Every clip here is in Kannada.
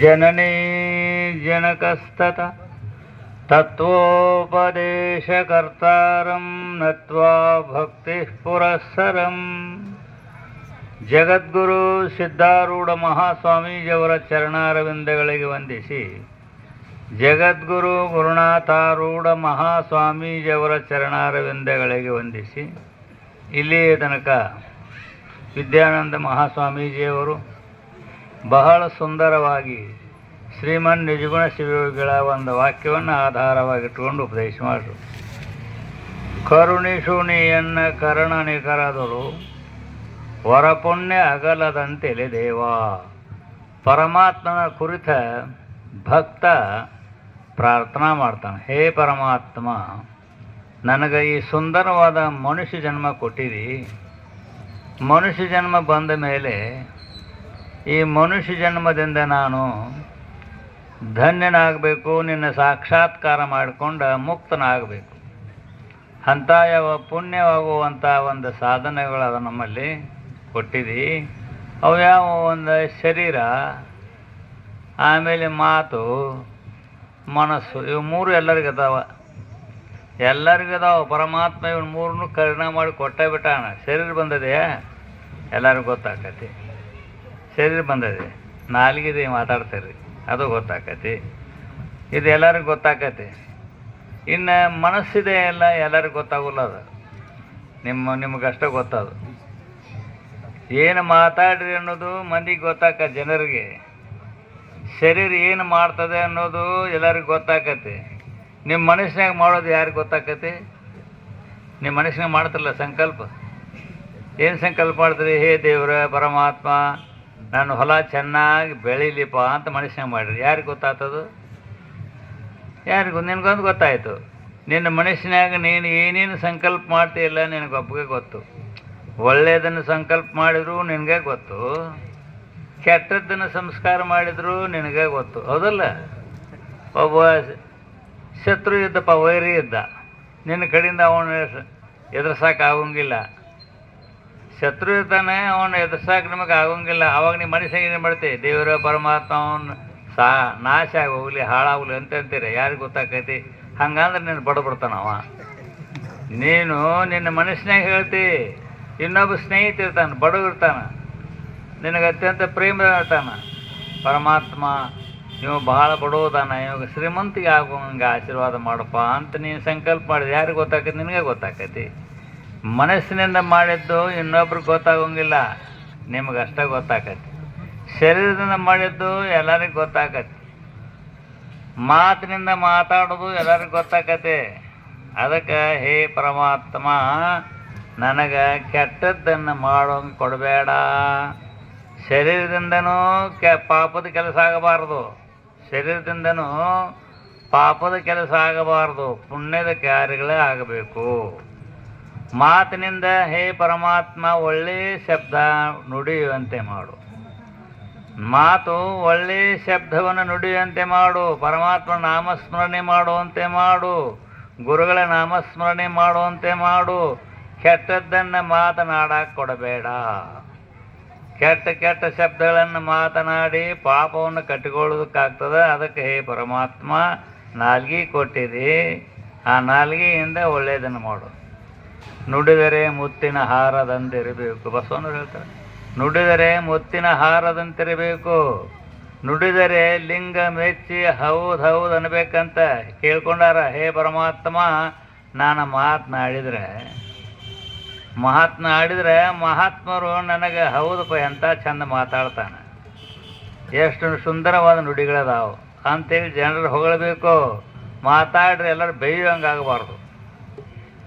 ಜನನೇ ಜನಕಸ್ತತ ತತ್ವೋಪದೇಶಕರ್ತಾರಂ ನತ್ವಾ ಭಕ್ತಿ ಪುರಸ್ಸರಂ ಜಗದ್ಗುರು ಸಿದ್ಧಾರೂಢ ಮಹಾಸ್ವಾಮೀಜಿಯವರ ಚರಣಾರವಿಂದಗಳಿಗೆ ವಂದಿಸಿ ಜಗದ್ಗುರು ಗುರುನಾಥಾರೂಢ ಮಹಾಸ್ವಾಮೀಜಿಯವರ ಚರಣಾರವಿಂದಗಳಿಗೆ ವಂದಿಸಿ ಇಲ್ಲಿಯ ತನಕ ವಿದ್ಯಾನಂದ ಮಹಾಸ್ವಾಮೀಜಿಯವರು ಬಹಳ ಸುಂದರವಾಗಿ ಶ್ರೀಮನ್ ನಿಜಗುಣ ಶಿವಯೋಗಿಗಳ ಒಂದು ವಾಕ್ಯವನ್ನು ಆಧಾರವಾಗಿಟ್ಟುಕೊಂಡು ಉಪದೇಶ ಮಾಡಿದರು. ಕರುಣಿಸು ಕರಣ ನಿಕರದಳು ವರಪುಣ್ಯ ಅಗಲದಂತೆಲೆ ದೇವ, ಪರಮಾತ್ಮನ ಕುರಿತ ಭಕ್ತ ಪ್ರಾರ್ಥನಾ ಮಾಡ್ತಾನೆ. ಹೇ ಪರಮಾತ್ಮ, ನನಗೆ ಈ ಸುಂದರವಾದ ಮನುಷ್ಯ ಜನ್ಮ ಕೊಟ್ಟಿರಿ ಮನುಷ್ಯ ಜನ್ಮ ಬಂದ ಮೇಲೆ ಈ ಮನುಷ್ಯ ಜನ್ಮದಿಂದ ನಾನು ಧನ್ಯನಾಗಬೇಕು, ನಿನ್ನ ಸಾಕ್ಷಾತ್ಕಾರ ಮಾಡಿಕೊಂಡು ಮುಕ್ತನಾಗಬೇಕು. ಅಂಥ ಯಾವ ಪುಣ್ಯವಾಗುವಂಥ ಒಂದು ಸಾಧನೆಗಳು ನಮ್ಮಲ್ಲಿ ಕೊಟ್ಟಿದ್ದಿ. ಅವು ಯಾವ ಒಂದು ಶರೀರ, ಆಮೇಲೆ ಮಾತು, ಮನಸ್ಸು, ಇವು ಮೂರು ಎಲ್ಲರಿಗೂ ಅದಾವ. ಎಲ್ಲರಿಗೂ ಅದಾವ, ಪರಮಾತ್ಮ ಇವನು ಮೂರನ್ನು ಕರುಣ ಮಾಡಿ ಕೊಟ್ಟೇ ಬಿಟ್ಟಾನ. ಶರೀರ ಬಂದದೆಯಾ? ಎಲ್ಲರಿಗೂ ಗೊತ್ತಾಕತಿ ಶರೀರ ಬಂದದೆ ನಾಲ್ಗಿದೆ ಮಾತಾಡ್ತಾರೆ ಅದು ಗೊತ್ತಾಕತಿ. ಇದು ಎಲ್ಲರಿಗೂ ಗೊತ್ತಾಕತಿ. ಇನ್ನು ಮನಸ್ಸಿದೆ ಎಲ್ಲ ಎಲ್ಲರಿಗೂ ಗೊತ್ತಾಗಲ್ಲ ಅದು. ನಿಮ್ಮ, ನಿಮಗಷ್ಟೇ ಗೊತ್ತದು. ಏನು ಮಾತಾಡ್ರಿ ಅನ್ನೋದು ಮಂದಿಗೆ ಗೊತ್ತಾಕ ಜನರಿಗೆ. ಶರೀರ ಏನು ಮಾಡ್ತದೆ ಅನ್ನೋದು ಎಲ್ಲರಿಗೂ ಗೊತ್ತಾಕತಿ. ನಿಮ್ಮ ಮನಸ್ಸಿನಾಗ ಮಾಡೋದು ಯಾರಿಗೆ ಗೊತ್ತಾಕತಿ? ನಿಮ್ಮ ಮನಸ್ಸಿನಾಗ ಮಾಡ್ತಿರಲ್ಲ ಸಂಕಲ್ಪ? ಏನು ಸಂಕಲ್ಪ ಮಾಡ್ತೀರಿ? ಹೇ ದೇವ್ರ, ಪರಮಾತ್ಮ ನಾನು ಹೊಲ ಚೆನ್ನಾಗಿ ಬೆಳೀಲಿಪ್ಪ ಅಂತ ಮನುಷ್ಯ ಮಾಡಿರಿ ಯಾರಿಗೆ ಗೊತ್ತಾಗ್ತದು? ಯಾರಿಗೂ ನಿನಗೊಂದು ಗೊತ್ತಾಯಿತು. ನಿನ್ನ ಮನಸ್ಸಿನಾಗ ನೀನು ಏನೇನು ಸಂಕಲ್ಪ ಮಾಡ್ತೀಯಲ್ಲ ನಿನಗೊಬ್ಬಗೆ ಗೊತ್ತು. ಒಳ್ಳೆಯದನ್ನು ಸಂಕಲ್ಪ ಮಾಡಿದ್ರು ನಿನಗೆ ಗೊತ್ತು. ಕೆಟ್ಟದ್ದನ್ನು ಸಂಸ್ಕಾರ ಮಾಡಿದ್ರು ನಿನಗೆ ಗೊತ್ತು. ಹೌದಲ್ಲ? ಒಬ್ಬ ಶತ್ರು ಇದ್ದಪ್ಪ, ವೈರಿ ಇದ್ದ. ನಿನ್ನ ಕಡೆಯಿಂದ ಅವನು ಆಗೋಂಗಿಲ್ಲ. ಶತ್ರು ಇರ್ತಾನೆ ಅವನು ಎದುರ್ಸಾಕ ನಿಮಗೆ ಆಗೋಂಗಿಲ್ಲ. ಅವಾಗ ನಿಮ್ಮ ಮನುಷ್ಯ ಏನು ಮಾಡ್ತೀವಿ ದೇವರ, ಪರಮಾತ್ಮ ಅವನು ಸಾ ನಾಶ ಆಗಿ ಹೋಗ್ಲಿ ಹಾಳಾಗ್ಲಿ ಅಂತ ಅಂತೀರಿ. ಯಾರಿಗೆ ಗೊತ್ತಾಕೈತಿ? ಹಂಗಂದ್ರೆ ನೀನು ಅವ. ನೀನು ನಿನ್ನ ಮನಸ್ಸಿನಾಗ ಹೇಳ್ತಿ, ಇನ್ನೊಬ್ಬ ಸ್ನೇಹಿತ ಇರ್ತಾನೆ ಬಡವ ಇರ್ತಾನೆ. ನಿನಗೆ ಅತ್ಯಂತ ಪ್ರೇಮ ಇರ್ತಾನೆ ಪರಮಾತ್ಮ, ನೀವು ಬಹಳ ಬಡವದಾನ ಇವಾಗ ಶ್ರೀಮಂತಿಗೆ ಆಗುವಂಗೆ ಆಶೀರ್ವಾದ ಮಾಡಪ್ಪ ಅಂತ ನೀನು ಸಂಕಲ್ಪ ಮಾಡಿದೆ. ಯಾರಿಗೆ ಗೊತ್ತಾಕೈತಿ? ನಿನಗೆ ಗೊತ್ತಾಕೈತಿ. ಮನಸ್ಸಿನಿಂದ ಮಾಡಿದ್ದು ಇನ್ನೊಬ್ರಿಗೆ ಗೊತ್ತಾಗೋಂಗಿಲ್ಲ. ನಿಮಗಷ್ಟೇ ಗೊತ್ತಾಕೈತಿ. ಶರೀರದಿಂದ ಮಾಡಿದ್ದು ಎಲ್ಲರಿಗೂ ಗೊತ್ತಾಕತಿ. ಮಾತಿನಿಂದ ಮಾತಾಡೋದು ಎಲ್ಲರಿಗೂ ಗೊತ್ತಾಕತಿ. ಅದಕ್ಕೆ, ಹೇ ಪರಮಾತ್ಮ, ನನಗೆ ಕೆಟ್ಟದ್ದನ್ನು ಮಾಡೋಂಗೆ ಕೊಡಬೇಡ. ಶರೀರದಿಂದನೂ ಕೆ, ಪಾಪದ ಕೆಲಸ ಆಗಬಾರ್ದು. ಶರೀರದಿಂದನೂ ಪಾಪದ ಕೆಲಸ ಆಗಬಾರ್ದು. ಪುಣ್ಯದ ಕಾರ್ಯಗಳೇ ಆಗಬೇಕು. ಮಾತಿನಿಂದ ಹೇ ಪರಮಾತ್ಮ ಒಳ್ಳೆಯ ಶಬ್ದ ನುಡಿಯುವಂತೆ ಮಾಡು. ಮಾತು ಒಳ್ಳೆಯ ಶಬ್ದವನ್ನು ನುಡಿಯುವಂತೆ ಮಾಡು. ಪರಮಾತ್ಮ ನಾಮಸ್ಮರಣೆ ಮಾಡುವಂತೆ ಮಾಡು. ಗುರುಗಳ ನಾಮಸ್ಮರಣೆ ಮಾಡುವಂತೆ ಮಾಡು. ಕೆಟ್ಟದ್ದನ್ನು ಮಾತನಾಡಕ್ಕೆ ಕೊಡಬೇಡ. ಕೆಟ್ಟ ಕೆಟ್ಟ ಶಬ್ದಗಳನ್ನು ಮಾತನಾಡಿ ಪಾಪವನ್ನು ಕಟ್ಟಿಕೊಳ್ಳೋದಕ್ಕಾಗ್ತದೆ? ಅದಕ್ಕೆ ಹೇ ಪರಮಾತ್ಮ, ನಾಲ್ಗೆ ಕೊಟ್ಟಿದೆ ಆ ನಾಲ್ಗೆಯಿಂದ ಒಳ್ಳೆಯದನ್ನು ಮಾಡು. ನುಡಿದರೆ ಮುತ್ತಿನ ಹಾರದಂತಿರಬೇಕು. ಬಸವನ ಹೇಳ್ತಾರೆ, ನುಡಿದರೆ ಮುತ್ತಿನ ಹಾರದಂತಿರಬೇಕು. ನುಡಿದರೆ ಲಿಂಗ ಮೆಚ್ಚಿ ಹೌದು ಹೌದು ಅನ್ಬೇಕಂತ ಕೇಳ್ಕೊಂಡಾರ, ಹೇ ಪರಮಾತ್ಮ, ನಾನು ಮಾತನಾಡಿದರೆ ಮಾತನಾಡಿದರೆ ಮಹಾತ್ಮರು ನನಗೆ ಹೌದಪ್ಪ ಎಂತ ಚಂದ ಮಾತಾಡ್ತಾನೆ. ಎಷ್ಟು ಸುಂದರವಾದ ನುಡಿಗಳದಾವು. ಅಂತೇಳಿ ಜನರು ಹೊಗಳಬೇಕು. ಮಾತಾಡ್ರೆ ಎಲ್ಲರೂ ಬೇಯೋ ಆಗಬಾರ್ದು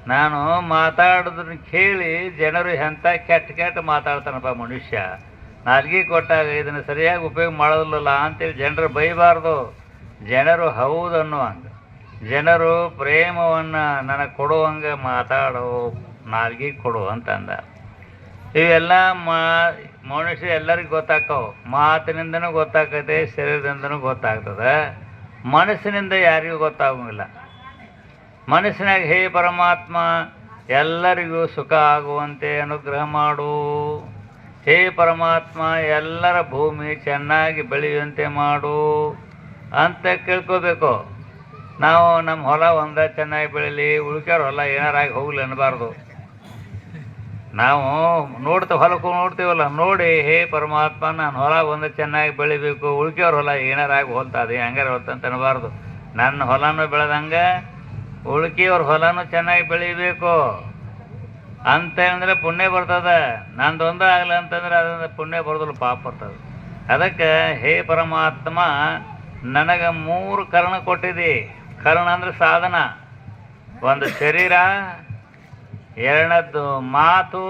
ನಾನು ಮಾತಾಡೋದನ್ನು ಕೇಳಿ ಜನರು ಎಂಥ ಕೆಟ್ಟ ಕೆಟ್ಟ ಮಾತಾಡ್ತಾನಪ್ಪ ಮನುಷ್ಯ? ನಾಲ್ಗೆ ಕೊಟ್ಟಾಗ ಇದನ್ನು ಸರಿಯಾಗಿ ಉಪಯೋಗ ಮಾಡೋದಿಲ್ಲ ಅಂತೇಳಿ ಜನರು ಬೈಬಾರ್ದು. ಜನರು ಹೌದು ಅನ್ನುವಂಗೆ. ಜನರು ಪ್ರೇಮವನ್ನು ನನಗೆ ಕೊಡುವಂಗೆ ಮಾತಾಡೋ, ನಾಲ್ಗೆ ಕೊಡು ಅಂತಂದ. ಇವೆಲ್ಲ ಮಾ, ಮನುಷ್ಯ ಎಲ್ಲರಿಗೂ ಗೊತ್ತಾಕ್ಕವು ಮಾತಿನಿಂದನೂ ಗೊತ್ತಾಗ್ತದೆ, ಶರೀರದಿಂದನೂ ಗೊತ್ತಾಗ್ತದೆ. ಮನಸ್ಸಿನಿಂದ ಯಾರಿಗೂ ಗೊತ್ತಾಗೋಂಗಿಲ್ಲ ಮನಸ್ಸಿನಾಗ ಹೇ ಪರಮಾತ್ಮ, ಎಲ್ಲರಿಗೂ ಸುಖ ಆಗುವಂತೆ ಅನುಗ್ರಹ ಮಾಡು. ಹೇ ಪರಮಾತ್ಮ, ಎಲ್ಲರ ಭೂಮಿ ಚೆನ್ನಾಗಿ ಬೆಳೆಯುವಂತೆ ಮಾಡು. ಅಂತ ಕೇಳ್ಕೋಬೇಕು. ನಾವು ನಮ್ಮ ಹೊಲ ಒಂದ ಚೆನ್ನಾಗಿ ಬೆಳೀಲಿ, ಉಳ್ಕ್ಯಾರ ಹೊಲ ಏನಾರಾಗಿ ಹೋಗ್ಲಿ ಅನ್ನಬಾರ್ದು. ನಾವು ನೋಡ್ತೇವೆ ಹೊಲಕ್ಕೂ ನೋಡ್ತೀವಲ್ಲ, ನೋಡಿ ಹೇ ಪರಮಾತ್ಮ, ನಾನು ಹೊಲ ಒಂದು ಚೆನ್ನಾಗಿ ಬೆಳಿಬೇಕು ಉಳ್ಕ್ಯವ್ರ ಹೊಲ ಏನಾರಾಗಿ ಹೋಲ್ತಾ ಅದೇ ಹಂಗಾರೆ ಹೊಲ್ತಂತ ಅನ್ನಬಾರ್ದು. ನನ್ನ ಹೊಲನೂ ಬೆಳೆದಂಗೆ ಉಳ್ಕಿಯವ್ರ ಹೊಲನೂ ಚೆನ್ನಾಗಿ ಬೆಳಿಬೇಕು. ಅಂತ ಅಂದ್ರೆ ಪುಣ್ಯ ಬರ್ತದ. ನಂದೊಂದು ಆಗಲ್ಲ ಅಂತಂದ್ರೆ ಅದರಿಂದ ಪುಣ್ಯ ಬರೋದಿಲ್ಲ, ಪಾಪ ಬರ್ತದೆ. ಅದಕ್ಕೆ ಹೇ ಪರಮಾತ್ಮ, ನನಗೆ ಮೂರು ಕರ್ಣ ಕೊಟ್ಟಿದ್ದಿ ಕರ್ಣ ಅಂದ್ರೆ ಸಾಧನ. ಒಂದು ಶರೀರ, ಎರಡನೇದ್ದು ಮಾತು,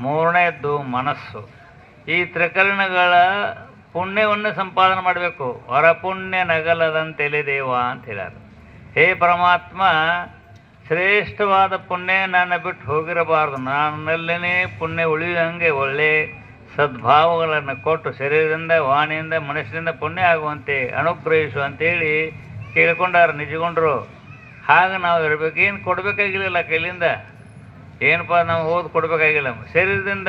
ಮೂರನೇದ್ದು ಮನಸ್ಸು. ಈ ತ್ರಿಕರಣಗಳ ಪುಣ್ಯವನ್ನು ಸಂಪಾದನೆ ಮಾಡಬೇಕು. ಹೊರ ಪುಣ್ಯ ನಗಲದಂತೆಲೆ ದೇವ ಅಂತ ಹೇಳ್ಯಾರ. ಹೇ ಪರಮಾತ್ಮ, ಶ್ರೇಷ್ಠವಾದ ಪುಣ್ಯ ನನ್ನ ಬಿಟ್ಟು ಹೋಗಿರಬಾರ್ದು. ನನ್ನಲ್ಲೇ ಪುಣ್ಯ ಉಳಿಯುವಂಗೆ ಒಳ್ಳೆ ಸದ್ಭಾವಗಳನ್ನು ಕೊಟ್ಟು ಶರೀರದಿಂದ, ವಾಣಿಯಿಂದ, ಮನಸ್ಸಿನಿಂದ ಪುಣ್ಯ ಆಗುವಂತೆ ಅನುಗ್ರಹಿಸು ಅಂತೇಳಿ ಕೇಳ್ಕೊಂಡಾರ ನಿಜಗೊಂಡರು. ಹಾಗೆ ನಾವು ಇರಬೇಕು. ಏನು ಕೊಡಬೇಕಾಗಿಲ್ಲ ಕೈಲಿಂದ? ಏನಪ್ಪ ನಾವು ಓದು ಕೊಡಬೇಕಾಗಿಲ್ಲ. ಶರೀರದಿಂದ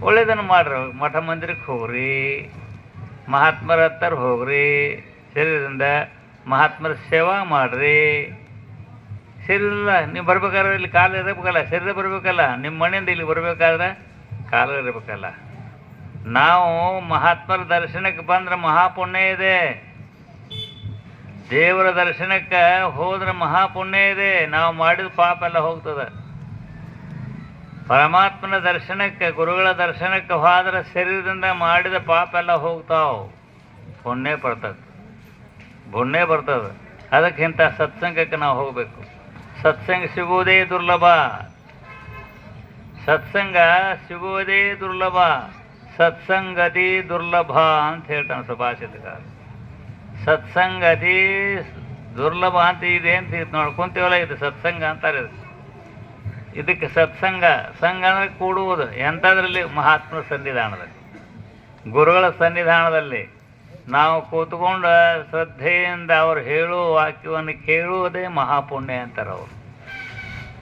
ಒಳ್ಳೇದನ್ನು ಮಾಡ್ರಿ. ಮಠ ಮಂದಿರಕ್ಕೆ ಹೋಗ್ರಿ. ಮಹಾತ್ಮರ ಹತ್ತರ ಹೋಗ್ರಿ. ಶರೀರದಿಂದ ಮಹಾತ್ಮರ ಸೇವಾ ಮಾಡ್ರಿ. ಶರೀರ ನೀವು ಬರ್ಬೇಕಾದ್ರೆ ಇಲ್ಲಿ ಕಾಲು ಇರಬೇಕಲ್ಲ ಶರೀರ ಬರಬೇಕಲ್ಲ, ನಿಮ್ಮ ಮನೆಯಿಂದ ಇಲ್ಲಿ ಬರಬೇಕಾದ್ರೆ ಕಾಲು ಇರಬೇಕಲ್ಲ. ನಾವು ಮಹಾತ್ಮರ ದರ್ಶನಕ್ಕೆ ಬಂದ್ರೆ ಮಹಾಪುಣ್ಯ ಇದೆ. ದೇವರ ದರ್ಶನಕ್ಕೆ ಹೋದ್ರೆ ಮಹಾಪುಣ್ಯ ಇದೆ. ನಾವು ಮಾಡಿದ ಪಾಪ ಎಲ್ಲ ಹೋಗ್ತದೆ. ಪರಮಾತ್ಮನ ದರ್ಶನಕ್ಕೆ, ಗುರುಗಳ ದರ್ಶನಕ್ಕೆ ಹೋದ್ರೆ ಶರೀರದಿಂದ ಮಾಡಿದ ಪಾಪ ಎಲ್ಲ ಹೋಗ್ತಾವೆ. ಪುಣ್ಯ ಬರ್ತದೆ ಪುಣ್ಯ ಬರ್ತದೆ. ಅದಕ್ಕಿಂತ ಸತ್ಸಂಗಕ್ಕೆ ನಾವು ಹೋಗಬೇಕು. ಸತ್ಸಂಗ ಸಿಗುವುದೇ ದುರ್ಲಭ. ಸತ್ಸಂಗ ಸಿಗುವುದೇ ದುರ್ಲಭ. ಸತ್ಸಂಗತಿ ದುರ್ಲಭ ಅಂತ ಹೇಳ್ತಾನೆ ಸುಭಾಷಿತಕಾರ ಸತ್ಸಂಗತಿ ದುರ್ಲಭ ಅಂತ ಇದೆ ಅಂತ ಇದು ನೋಡ್ಕೊಂತೀವಲ್ಲ ಇದು ಸತ್ಸಂಗ ಅಂತಾರೆ ಇದು. ಇದಕ್ಕೆ ಸತ್ಸಂಗ, ಸಂಘ ಅಂದರೆ ಕೂಡುವುದು. ಎಂಥದ್ರಲ್ಲಿ? ಮಹಾತ್ಮ ಸನ್ನಿಧಾನದಲ್ಲಿ. ಗುರುಗಳ ಸನ್ನಿಧಾನದಲ್ಲಿ. ನಾವು ಕೂತ್ಕೊಂಡು ಶ್ರದ್ಧೆಯಿಂದ ಅವರು ಹೇಳುವ ವಾಕ್ಯವನ್ನು ಕೇಳುವುದೇ ಮಹಾಪುಣ್ಯ ಅಂತಾರೆ ಅವರು.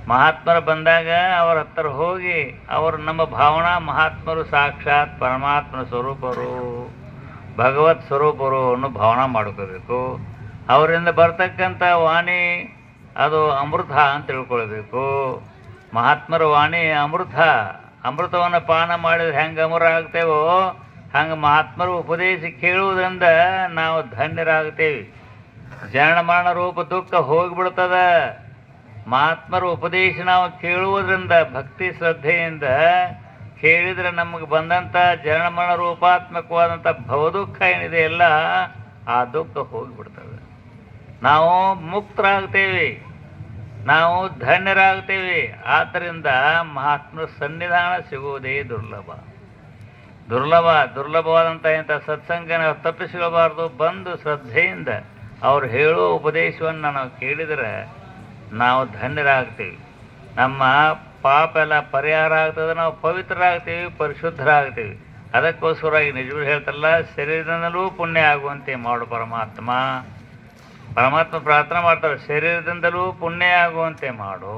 ಮಹಾತ್ಮರು ಬಂದಾಗ ಅವರ ಹತ್ರ ಹೋಗಿ ಅವರು ನಮ್ಮ ಭಾವನಾ ಮಹಾತ್ಮರು ಸಾಕ್ಷಾತ್ ಪರಮಾತ್ಮನ ಸ್ವರೂಪರು, ಭಗವತ್ ಸ್ವರೂಪರು ಅನ್ನೋ ಭಾವನಾ ಮಾಡ್ಕೋಬೇಕು. ಅವರಿಂದ ಬರ್ತಕ್ಕಂಥ ವಾಣಿ ಅದು ಅಮೃತ ಅಂತ ತಿಳ್ಕೊಳ್ಬೇಕು. ಮಹಾತ್ಮರ ವಾಣಿ ಅಮೃತ, ಅಮೃತವನ್ನು ಪಾನ ಮಾಡಿದ್ರೆ ಹೆಂಗೆ ಅಮರ ಆಗ್ತೇವೋ ಹಂಗೆ ಮಹಾತ್ಮರು ಉಪದೇಶ ಕೇಳುವುದರಿಂದ ನಾವು ಧನ್ಯರಾಗ್ತೇವೆ ಮರಣ ರೂಪ ದುಃಖ ಹೋಗಿಬಿಡ್ತದ. ಮಹಾತ್ಮರ ಉಪದೇಶ ನಾವು ಕೇಳುವುದರಿಂದ ಭಕ್ತಿ ಶ್ರದ್ಧೆಯಿಂದ ಕೇಳಿದರೆ ನಮಗೆ ಬಂದಂಥ ಜನ ಮರಣ ರೂಪಾತ್ಮಕವಾದಂಥ ಭವದುಃಖ ಏನಿದೆ ಎಲ್ಲ ಆ ದುಃಖ ಹೋಗಿಬಿಡ್ತದೆ. ನಾವು ಮುಕ್ತರಾಗ್ತೇವೆ ನಾವು ಧನ್ಯರಾಗ್ತೇವೆ ಆದ್ದರಿಂದ ಮಹಾತ್ಮರ ಸನ್ನಿಧಾನ ಸಿಗುವುದೇ ದುರ್ಲಭ. ದುರ್ಲಭ ದುರ್ಲಭವಾದಂಥ ಇಂಥ ಸತ್ಸಂಗ ನಾವು ತಪ್ಪಿಸಿಕೊಳ್ಳಬಾರ್ದು. ಬಂದು ಶ್ರದ್ಧೆಯಿಂದ ಅವ್ರು ಹೇಳೋ ಉಪದೇಶವನ್ನು ನಾವು ಕೇಳಿದರೆ ನಾವು ಧನ್ಯರಾಗ್ತೀವಿ. ನಮ್ಮ ಪಾಪ ಎಲ್ಲ ಪರಿಹಾರ ಆಗ್ತದೆ, ನಾವು ಪವಿತ್ರರಾಗ್ತೀವಿ, ಪರಿಶುದ್ಧರಾಗ್ತೀವಿ. ಅದಕ್ಕೋಸ್ಕರವಾಗಿ ನಿಜವೂ ಹೇಳ್ತಾರಲ್ಲ, ಶರೀರದಿಂದಲೂ ಪುಣ್ಯ ಆಗುವಂತೆ ಮಾಡು ಪರಮಾತ್ಮ. ಪರಮಾತ್ಮ ಪ್ರಾರ್ಥನೆ ಮಾಡ್ತಾರೆ, ಶರೀರದಿಂದಲೂ ಪುಣ್ಯ ಆಗುವಂತೆ ಮಾಡು.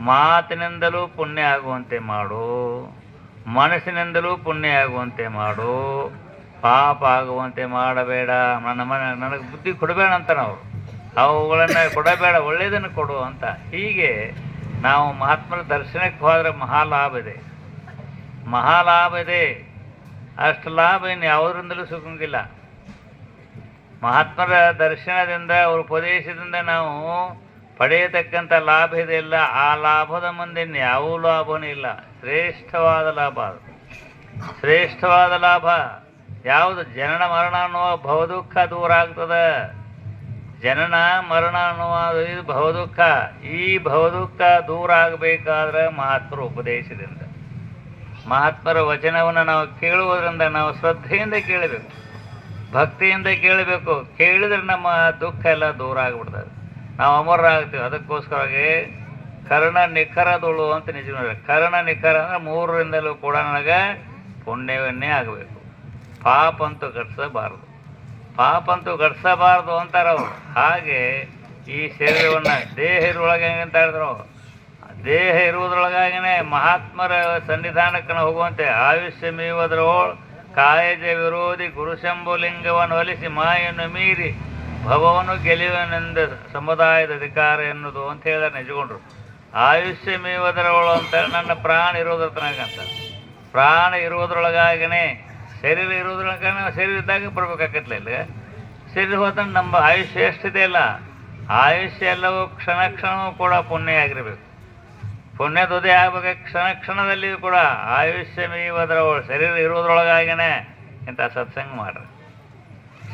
ಮಾತಿನಿಂದಲೂ ಪುಣ್ಯ ಆಗುವಂತೆ ಮಾಡು. ಮನಸ್ಸಿನಿಂದಲೂ ಪುಣ್ಯ ಆಗುವಂತೆ ಮಾಡು. ಪಾಪ ಆಗುವಂತೆ ಮಾಡಬೇಡ. ನನ್ನ ಮನ, ನನಗೆ ಬುದ್ಧಿ ಕೊಡಬೇಡ ಅಂತ ನಾವು. ಅವುಗಳನ್ನು ಕೊಡಬೇಡ, ಒಳ್ಳೆಯದನ್ನು ಕೊಡು ಅಂತ. ಹೀಗೆ ನಾವು ಮಹಾತ್ಮರ ದರ್ಶನಕ್ಕೆ ಹೋದರೆ ಮಹಾಲಾಭ ಇದೆ. ಮಹಾಲಾಭ ಇದೆ. ಅಷ್ಟು ಲಾಭ ಇನ್ನು ಯಾವುದರಿಂದಲೂ ಸಿಗಂಗಿಲ್ಲ. ಮಹಾತ್ಮರ ದರ್ಶನದಿಂದ, ಅವ್ರ ಉಪದೇಶದಿಂದ ನಾವು ಪಡೆಯತಕ್ಕಂಥ ಲಾಭ ಇದೆಯಲ್ಲ ಆ ಲಾಭದ ಮುಂದೆ ಯಾವ ಲಾಭವೂ ಇಲ್ಲ. ಶ್ರೇಷ್ಠವಾದ ಲಾಭ ಅದು. ಶ್ರೇಷ್ಠವಾದ ಲಾಭ. ಯಾವುದು? ಜನನ ಮರಣ ಅನ್ನುವ ಭವದುಃಖ ದೂರ ಆಗ್ತದೆ. ಜನನ ಮರಣ ಅನ್ನುವ ಇದು ಭವದುಃಖ. ಈ ಭವದುಃಖ ದೂರ ಆಗಬೇಕಾದ್ರೆ ಮಹಾತ್ಮರ ಉಪದೇಶದಿಂದ. ಮಹಾತ್ಮರ ವಚನವನ್ನು ನಾವು ಕೇಳುವುದರಿಂದ ನಾವು ಶ್ರದ್ಧೆಯಿಂದ ಕೇಳಬೇಕು. ಭಕ್ತಿಯಿಂದ ಕೇಳಬೇಕು. ಕೇಳಿದ್ರೆ ನಮ್ಮ ದುಃಖ ಎಲ್ಲ ದೂರ ಆಗಿಬಿಡ್ತದೆ. ನಾವು ಅಮರರಾಗ್ತೀವಿ. ಅದಕ್ಕೋಸ್ಕರವಾಗಿ ಕರ್ಣ ನಿಖರದೊಳು ಅಂತ ನಿಜ ಕರ್ಣ ನಿಖರ ಅಂದ್ರೆ ಮೂರರಿಂದಲೂ ಕೂಡ ನನಗೆ ಪುಣ್ಯವನ್ನೇ ಆಗಬೇಕು. ಪಾಪ ಅಂತೂ ಘಟಿಸಬಾರದು. ಪಾಪ ಅಂತೂ ಘಟಿಸಬಾರದು ಅಂತಾರೆ ಅವರು. ಹಾಗೆ ಈ ಶರೀರವನ್ನು ದೇಹ ಹೆಂಗೆ ಅಂತ ಹೇಳಿದ್ರು ದೇಹ ಇರುವುದ್ರೊಳಗಾಗಿನೇ ಮಹಾತ್ಮರ ಸನ್ನಿಧಾನಕ್ಕೆ ಹೋಗುವಂತೆ ಆಯುಷ್ಯ ಮೀವದ್ರೋಳು ಕಾಯಜ ವಿರೋಧಿ ಗುರುಶಂಭುಲಿಂಗವನ್ನು ಒಲಿಸಿ ಮಾಯನ್ನು ಮೀರಿ ಭವವನ್ನು ಗೆಲುವನೆಂದ ಸಮುದಾಯದ ಅಧಿಕಾರ ಎನ್ನುವುದು ಅಂತ ಹೇಳಿದ ನಿಜಗೊಂಡ್ರು. ಆಯುಷ್ಯ ಮೀವದರೊಳು ಅಂತ ನನ್ನ ಪ್ರಾಣ ಇರೋದ್ರ ತನಕ ಅಂತ ಪ್ರಾಣ ಇರೋದ್ರೊಳಗಾಗಿನೇ ಶರೀರ ಇರೋದ್ರ ಶರೀರ ಇದ್ದಾಗ ಬರ್ಬೇಕಾಗತ್ತಲ್ಲ ಇಲ್ಲಿ ಶರೀರ ನಮ್ಮ ಆಯುಷ್ಯ ಎಷ್ಟಿದೆ ಅಲ್ಲ? ಆಯುಷ್ಯ ಎಲ್ಲವೂ ಕ್ಷಣ ಕ್ಷಣವೂ ಕೂಡ ಪುಣ್ಯ ಆಗಿರಬೇಕು ಪುಣ್ಯದ ಉದಯ ಆಗ್ಬೇಕು? ಕ್ಷಣ ಕ್ಷಣದಲ್ಲಿಯೂ ಕೂಡ ಆಯುಷ್ಯ ಮೀವದ್ರವಳು ಶರೀರ ಇರುವುದರೊಳಗಾಗಿನೇ ಇಂಥ ಸತ್ಸಂಗ ಮಾಡ್ರಿ.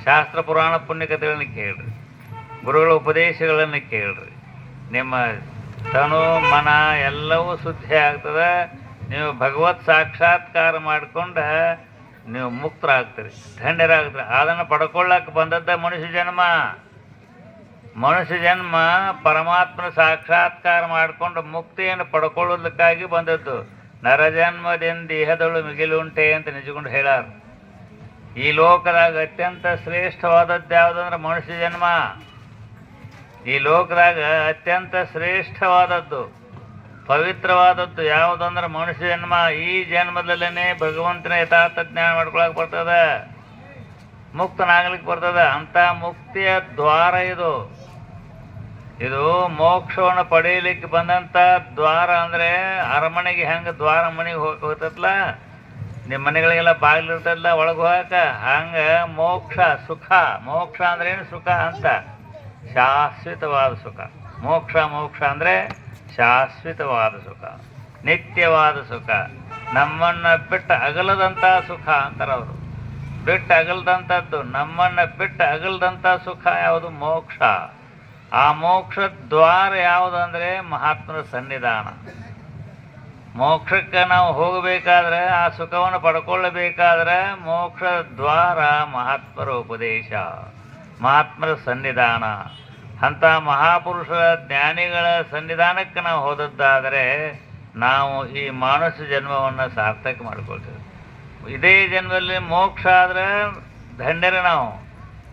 ಶಾಸ್ತ್ರ ಪುರಾಣ ಪುಣ್ಯಕಥೆಗಳನ್ನ ಕೇಳ್ರಿ. ಗುರುಗಳ ಉಪದೇಶಗಳನ್ನು ಕೇಳ್ರಿ. ನಿಮ್ಮ ತನು ಮನ ಎಲ್ಲವೂ ಶುದ್ಧಿ ಆಗ್ತದೆ. ನೀವು ಭಗವತ್ ಸಾಕ್ಷಾತ್ಕಾರ ಮಾಡ್ಕೊಂಡು ನೀವು ಮುಕ್ತರಾಗ್ತೀರಿ, ಧನ್ಯರಾಗ್ತೀರಿ. ಅದನ್ನು ಪಡ್ಕೊಳ್ಳಕ್ಕೆ ಬಂದದ್ದ ಮನುಷ್ಯ ಜನ್ಮ. ಮನುಷ್ಯ ಜನ್ಮ ಪರಮಾತ್ಮನ ಸಾಕ್ಷಾತ್ಕಾರ ಮಾಡಿಕೊಂಡು ಮುಕ್ತಿಯನ್ನು ಪಡ್ಕೊಳ್ಳೋದಕ್ಕಾಗಿ ಬಂದದ್ದು. ನರಜನ್ಮದಿಂದ ದೇಹದಳು ಮಿಗಿಲುಂಟೆ ಅಂತ ನಿಜಗೊಂಡು ಹೇಳಾರ ಈ ಲೋಕದಾಗ ಅತ್ಯಂತ ಶ್ರೇಷ್ಠವಾದದ್ದು ಯಾವುದಂದ್ರೆ ಮನುಷ್ಯ ಜನ್ಮ. ಈ ಲೋಕದಾಗ ಅತ್ಯಂತ ಶ್ರೇಷ್ಠವಾದದ್ದು, ಪವಿತ್ರವಾದದ್ದು ಯಾವುದಂದ್ರೆ ಮನುಷ್ಯ ಜನ್ಮ. ಈ ಜನ್ಮದಲ್ಲೇ ಭಗವಂತನ ಯಥಾರ್ಥ ಜ್ಞಾನ ಮಾಡ್ಕೊಳಕ್ ಬರ್ತದ ಮುಕ್ತನಾಗ್ಲಿಕ್ಕೆ ಬರ್ತದ. ಅಂಥ ಮುಕ್ತಿಯ ದ್ವಾರ ಇದು. ಇದು ಮೋಕ್ಷವನ್ನು ಪಡೆಯಲಿಕ್ಕೆ ಬಂದಂಥ ದ್ವಾರ ಅಂದರೆ ಅರಮನೆಗೆ ಹೆಂಗೆ ದ್ವಾರ ಮನೆಗೆ ಹೋಗಿ ಹೋಗ್ತದಲ್ಲ ನಿಮ್ಮ ಮನೆಗಳಿಗೆಲ್ಲ ಬಾಗಿಲಿರ್ತದಲ್ಲ ಒಳಗೆ ಹೋಗಕ್ಕೆ ಹಂಗೆ ಮೋಕ್ಷ, ಸುಖ. ಮೋಕ್ಷ ಅಂದ್ರೆ ಏನು ಸುಖ ಅಂತ. ಶಾಶ್ವತವಾದ ಸುಖ. ಮೋಕ್ಷ ಮೋಕ್ಷ ಅಂದರೆ ಶಾಶ್ವತವಾದ ಸುಖ. ನಿತ್ಯವಾದ ಸುಖ. ನಮ್ಮನ್ನು ಬಿಟ್ಟು ಅಗಲದಂಥ ಸುಖ ಅಂತಾರೆ ಅವರು. ಬಿಟ್ಟು ಅಗಲದಂಥದ್ದು ನಮ್ಮನ್ನು ಬಿಟ್ಟು ಅಗಲದಂಥ ಸುಖ ಯಾವುದು? ಮೋಕ್ಷ. ಆ ಮೋಕ್ಷ ದ್ವಾರ ಯಾವುದು ಅಂದರೆ ಮಹಾತ್ಮರ ಸನ್ನಿಧಾನ. ಮೋಕ್ಷಕ್ಕೆ ನಾವು ಹೋಗಬೇಕಾದ್ರೆ, ಆ ಸುಖವನ್ನು ಪಡ್ಕೊಳ್ಳಬೇಕಾದ್ರೆ ಮೋಕ್ಷ ದ್ವಾರ ಮಹಾತ್ಮರ ಉಪದೇಶ. ಮಹಾತ್ಮರ ಸನ್ನಿಧಾನ. ಅಂಥ ಮಹಾಪುರುಷರ ಜ್ಞಾನಿಗಳ ಸನ್ನಿಧಾನಕ್ಕೆ ನಾವು ಹೋದದ್ದಾದರೆ ನಾವು ಈ ಮಾನಸ ಜನ್ಮವನ್ನು ಸಾರ್ಥಕ ಮಾಡಿಕೊಳ್ತೇವೆ. ಇದೇ ಜನ್ಮದಲ್ಲಿ ಮೋಕ್ಷ ಆದರೆ ಧನ್ಯರೇ ನಾವು.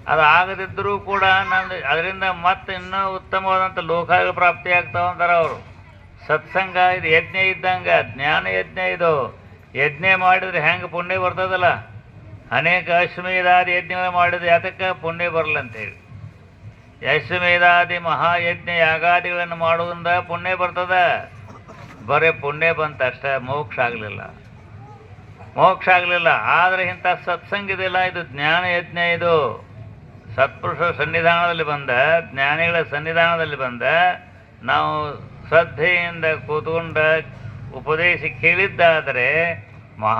ಅದು ಆಗದಿದ್ದರೂ ಕೂಡ ನಂದು ಅದರಿಂದ ಮತ್ತೆ ಇನ್ನೂ ಉತ್ತಮವಾದಂಥ ಲೋಕಾಗ ಪ್ರಾಪ್ತಿ ಅಂತಾರೆ ಅವರು. ಸತ್ಸಂಗ ಇದು ಯಜ್ಞ ಇದ್ದಂಗೆ, ಜ್ಞಾನ ಯಜ್ಞ ಇದು. ಯಜ್ಞ ಮಾಡಿದ್ರೆ ಹೆಂಗೆ ಪುಣ್ಯ ಬರ್ತದಲ್ಲ? ಅನೇಕ ಅಶ್ವಮೇಧಾದಿ ಯಜ್ಞಗಳು ಮಾಡಿದ ಯಾತಕ್ಕೆ ಪುಣ್ಯ ಬರಲಂತೇಳಿ ಅಶ್ವಮೇಧಾದಿ ಮಹಾಯಜ್ಞ ಯಾಗಾದಿಗಳನ್ನು ಮಾಡುವುದರಿಂದ ಪುಣ್ಯ ಬರ್ತದ? ಬರೀ ಪುಣ್ಯ ಬಂತ ಅಷ್ಟೇ ಮೋಕ್ಷ ಆಗಲಿಲ್ಲ. ಮೋಕ್ಷ ಆಗಲಿಲ್ಲ. ಆದರೆ ಇಂಥ ಸತ್ಸಂಗಿದಿಲ್ಲ ಇದು ಜ್ಞಾನ ಯಜ್ಞ ಇದು. ಸತ್ಪುರುಷ ಸನ್ನಿಧಾನದಲ್ಲಿ ಬಂದ, ಜ್ಞಾನಿಗಳ ಸನ್ನಿಧಾನದಲ್ಲಿ ಬಂದ, ನಾವು ಶ್ರದ್ಧೆಯಿಂದ ಕೂತ್ಕೊಂಡ ಉಪದೇಶ ಕೇಳಿದ್ದಾದರೆ ಮಹಾ